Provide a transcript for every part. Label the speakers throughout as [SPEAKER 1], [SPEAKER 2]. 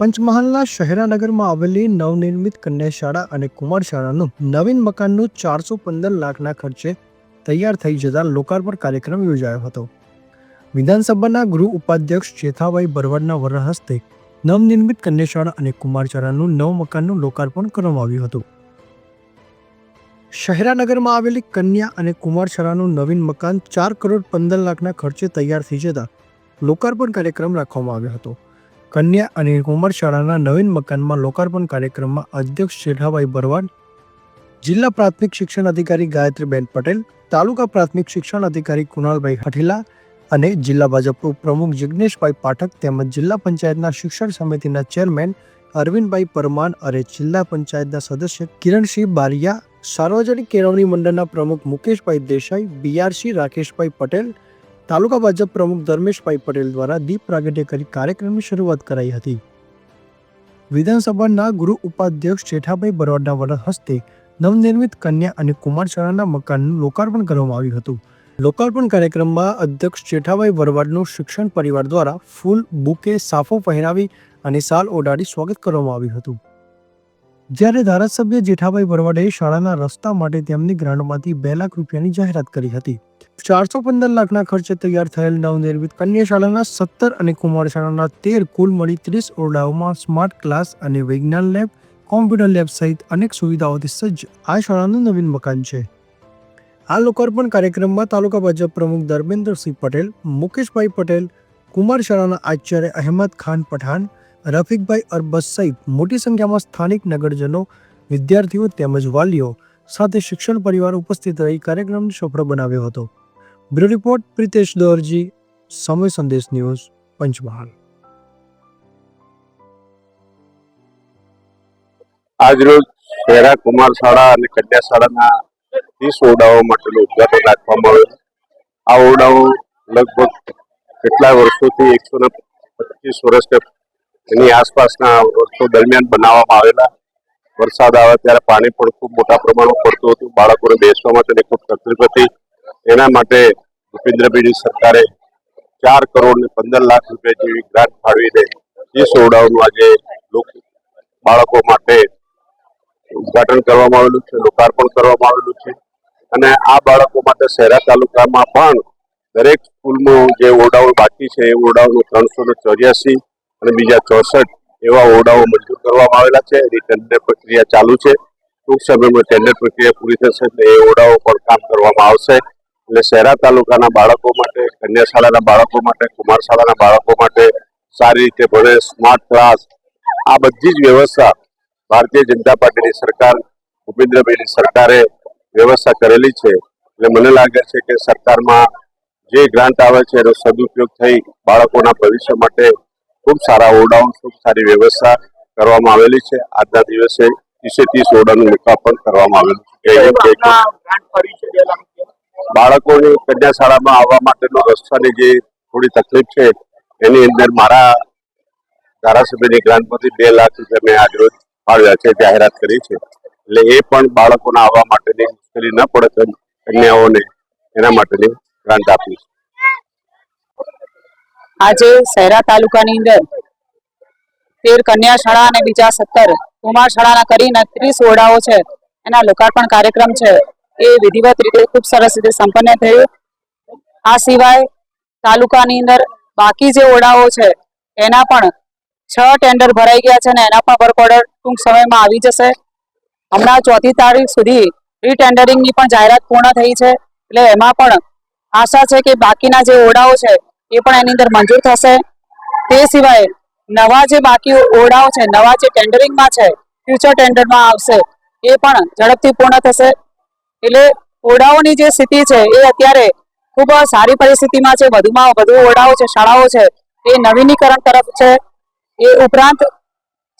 [SPEAKER 1] પંચમહાલના શહેરાનગરમાં આવેલી નવનિર્મિત કન્યા શાળા અને કુમાર શાળાનું નવીન મકાનનું ચારસો પંદર લાખના ખર્ચે તૈયાર થઈ જતા લોકાર્પણ કાર્યક્રમ યોજાયો હતો. વિધાનસભાના ગૃહ ઉપાધ્યક્ષ ચેથાભાઈ ભરવાડના વરદ હસ્તે નવનિર્મિત કન્યા શાળા અને કુમાર શાળાનું નવ મકાનનું લોકાર્પણ કરવામાં આવ્યું હતું. શહેરાનગરમાં આવેલી કન્યા અને કુમાર શાળાનું નવીન મકાન ચાર કરોડ પંદર લાખના ખર્ચે તૈયાર થઈ જતા લોકાર્પણ કાર્યક્રમ રાખવામાં આવ્યો હતો. કન્યા અને કુમાર શાળાના નવીન મકાનમાં લોકાર્પણ કાર્યક્રમમાં અધ્યક્ષ શેઠાભાઈ ભરવાડ, જિલ્લા પ્રાથમિક શિક્ષણ અધિકારી ગાયત્રીબેન પટેલ, તાલુકા પ્રાથમિક શિક્ષણ અધિકારી કુણાલભાઈ હઠીલા અને જિલ્લા ભાજપ પ્રમુખ જિજ્ઞેશભાઈ પાઠક તેમજ જિલ્લા પંચાયતના શિક્ષણ સમિતિના ચેરમેન અરવિંદભાઈ પરમાન અને જિલ્લા પંચાયતના સદસ્ય કિરણસિંહ બારિયા, સાર્વજનિક કેળવણી મંડળના પ્રમુખ મુકેશભાઈ દેસાઈ, બીઆરસી રાકેશભાઈ પટેલ તાલુકા ભાજપ પ્રમુખ ધર્મેશભાઈ પટેલ દ્વારા દીપ પ્રાગટ્ય કરી કાર્યક્રમની શરૂઆત કરાઈ હતી. વિધાનસભાના ગૃહ ઉપાધ્યક્ષ જેઠાભાઈ બરોડના વડા હસ્તે નવનિર્મિત કન્યા અને કુમાર શાળાના મકાનનું લોકાર્પણ કરવામાં આવ્યું હતું. લોકાર્પણ કાર્યક્રમમાં અધ્યક્ષ જેઠાભાઈ વરવાડનું શિક્ષણ પરિવાર દ્વારા ફૂલ બુકે સાફો પહેરાવી અને સાલ ઓઢાડી સ્વાગત કરવામાં આવ્યું હતું. જ્યારે ધારાસભ્ય જેઠાભાઈ વરવાડે શાળાના રસ્તા માટે તેમની ગ્રાન્ટમાંથી બે લાખ રૂપિયાની જાહેરાત કરી હતી. ચારસો પંદર લાખના ખર્ચે તૈયાર થયેલ નવનિર્મિત કન્યાશાળાના સત્તર અને કુમાર શાળાના તેર કુલ મળી ત્રીસ ઓરડાઓમાં સ્માર્ટ ક્લાસ અને વિજ્ઞાન લેબ, કોમ્પ્યુટર લેબ સહિત અનેક સુવિધાઓથી સજ્જ આ શાળાનું નવીન મકાન છે. આ લોકાર્પણ કાર્યક્રમમાં તાલુકા ભાજપ પ્રમુખ ધર્મેન્દ્રસિંહ પટેલ, મુકેશભાઈ પટેલ કુમાર શાળાના આચાર્ય અહેમદ ખાન પઠાણ, રફીકભાઈ અરબસ સહિત મોટી સંખ્યામાં સ્થાનિક નગરજનો, વિદ્યાર્થીઓ તેમજ વાલીઓ સાથે શિક્ષણ પરિવાર ઉપસ્થિત રહી કાર્યક્રમને સફળ બનાવ્યો હતો. બ્યુરો રિપોર્ટ, પ્રિતેશ દોરજી, સમય સંદેશ ન્યૂઝ, પંચમહાલ.
[SPEAKER 2] આજરોજ શહેરા કુમાર શાળા અને કન્યા શાળાના ત્રીસ ઓરડાઓ માટેનું ઉદઘાટન રાખવામાં આવ્યું આ ઓરડાઓ લગભગ કેટલા વર્ષોથી એકસો ને પચીસ વર્ષ કે એની આસપાસના વર્ષો દરમિયાન બનાવવામાં આવેલા. વરસાદ આવે ત્યારે પાણી પણ ખૂબ મોટા પ્રમાણમાં પડતું હતું. બાળકોને બેસવા માટે ખૂબ તકલીફ હતી. એના માટે ભૂપેન્દ્રભાઈની સરકારે ચાર કરોડ ને પંદર લાખ રૂપિયા જેવી ગ્રાન્ટ ફાળવીને એ ઓરડાઓનું આજે બાળકો માટે ઉદ્ઘાટન કરવામાં આવેલું છે, લોકાર્પણ કરવામાં આવેલું છે. અને આ બાળકો માટે શહેરા તાલુકામાં પણ દરેક સ્કૂલમાં જે ઓરડાઓ બાકી છે, એ ઓરડાઓનું ત્રણસો ને ચોર્યાસી અને બીજા ચોસઠ એવા ઓરડાઓ મંજૂર કરવામાં આવેલા છે. એની ટેન્ડર પ્રક્રિયા ચાલુ છે. ટૂંક સમયમાં ટેન્ડર પ્રક્રિયા પૂરી થશે એટલે એ ઓરડાઓ પર કામ કરવામાં આવશે. એટલે શહેરા તાલુકાના બાળકો માટે કન્યા શાળાના બાળકો માટે કુમાર શાળાના બાળકો માટે સારી રીતે ભણે સ્માર્ટ ક્લાસ આ બધી જ વ્યવસ્થા ભારતીય જનતા પાર્ટીની સરકાર ભૂપેન્દ્રભાઈની સરકારે વ્યવસ્થા કરેલી છે. એટલે મને લાગે છે કે સરકારમાં જે ગ્રાન્ટ આવે છે એનો સદુપયોગ થઈ બાળકોના ભવિષ્ય માટે ખૂબ સારા ઓરડાઓ ખૂબ સારી વ્યવસ્થા કરવામાં આવેલી છે. આજના દિવસે ત્રીસે ત્રીસ ઓરડાનું લોકાર્પણ કરવામાં આવેલું છે. બાળકોની કન્યા આવવા માટેનો રસ્તાની જે થોડી તકલીફ છે, એની અંદર મારા ધારાસભ્યની ગ્રાન્ટમાંથી બે લાખ રૂપિયા મેં આજરોજ ફાળવ્યા છે, જાહેરાત કરી છે. એટલે એ પણ બાળકોના આવવા માટેની મુશ્કેલી ન પડે કન્યાઓને એના માટેની ગ્રાન્ટ આપી
[SPEAKER 3] આજે શહેરા તાલુકાની અંદર તેર કન્યા શાળા અને બીજા સત્તર કુમાર શાળાના કરીને ત્રીસ ઓરડાઓ છે. એના લોકાર્પણ કાર્યક્રમ છે. એ વિધિવત રીતે ખૂબ સરસ રીતે સંપન્ન થયું. આ સિવાય તાલુકાની અંદર બાકી જે ઓરડાઓ છે, એના પણ છ ટેન્ડર ભરાઈ ગયા છે અને એના પણ વર્ક ઓર્ડર ટૂંક સમયમાં આવી જશે. હમણાં ચોથી તારીખ સુધી રીટેન્ડરિંગની પણ જાહેરાત પૂર્ણ થઈ છે. એટલે એમાં પણ આશા છે કે બાકીના જે ઓરડાઓ છે, એ પણ એની અંદર મંજૂર થશે. તે સિવાય નવા જે બાકી ઓરડાઓ છે, નવા જે ટેન્ડરિંગમાં છે ફ્યુચર ટેન્ડરમાં આવશે, એ પણ ઝડપથી પૂર્ણ થશે. એટલે ઓરડાઓની જે સ્થિતિ છે, એ અત્યારે ખૂબ સારી પરિસ્થિતિમાં છે. વધુમાં વધુ ઓરડાઓ છે, શાળાઓ છે, એ નવીનીકરણ તરફ છે. એ ઉપરાંત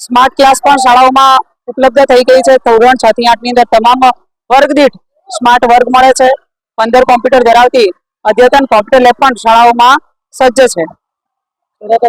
[SPEAKER 3] સ્માર્ટ ક્લાસ પણ શાળાઓમાં ઉપલબ્ધ થઈ ગઈ છે. ધોરણ છ થી આઠની અંદર તમામ વર્ગ દીઠ સ્માર્ટ વર્ગ મળે છે. પંદર કોમ્પ્યુટર ધરાવતી અદ્યતન કોમ્પ્યુટર લેબ પણ શાળાઓમાં સજ્જ છે.